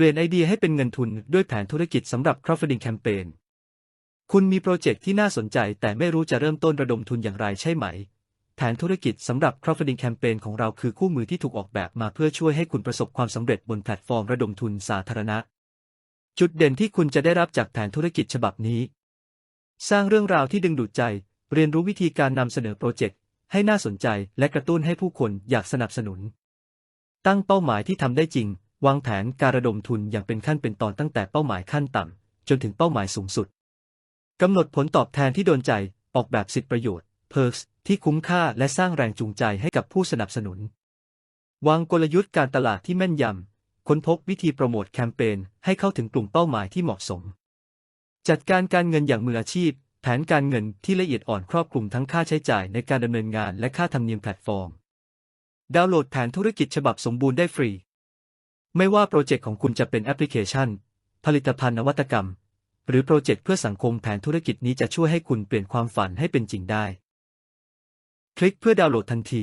เปลี่ยนไอเดียให้เป็นเงินทุนด้วยแผนธุรกิจสำหรับ crowdfunding campaign คุณมีโปรเจกต์ที่น่าสนใจแต่ไม่รู้จะเริ่มต้นระดมทุนอย่างไรใช่ไหม แผนธุรกิจสำหรับ crowdfunding campaign ของเราคือคู่มือที่ถูกออกแบบมาเพื่อช่วยให้คุณประสบความสำเร็จบนแพลตฟอร์มระดมทุนสาธารณะ จุดเด่นที่คุณจะได้รับจากแผนธุรกิจฉบับนี้ สร้างเรื่องราวที่ดึงดูดใจ เรียนรู้วิธีการนำเสนอโปรเจกต์ให้น่าสนใจและกระตุ้นให้ผู้คนอยากสนับสนุน ตั้งเป้าหมายที่ทำได้จริง วางแผนการระดมทุนอย่างเป็นขั้นเป็นตอนตั้งแต่เป้าหมายขั้นต่ำ จนถึงเป้าหมายสูงสุด กำหนดผลตอบแทนที่โดนใจ ออกแบบสิทธิประโยชน์ perks ที่คุ้มค่าและสร้างแรงจูงใจให้กับผู้สนับสนุน วางกลยุทธ์การตลาดที่แม่นยำ ค้นพบวิธีโปรโมทแคมเปญให้เข้าถึงกลุ่มเป้าหมายที่เหมาะสม จัดการการเงินอย่างมืออาชีพ แผนการเงินที่ละเอียดอ่อนครอบคลุมทั้งค่าใช้จ่ายในการดำเนินงานและค่าธรรมเนียมแพลตฟอร์ม ดาวน์โหลดแผนธุรกิจฉบับสมบูรณ์ได้ฟรี ไม่ว่าโปรเจกต์ของคุณจะเป็นแอปพลิเคชัน ผลิตภัณฑ์นวัตกรรม หรือโปรเจกต์เพื่อสังคมแผนธุรกิจนี้จะช่วยให้คุณเปลี่ยนความฝันให้เป็นจริงได้ คลิกเพื่อดาวน์โหลดทันที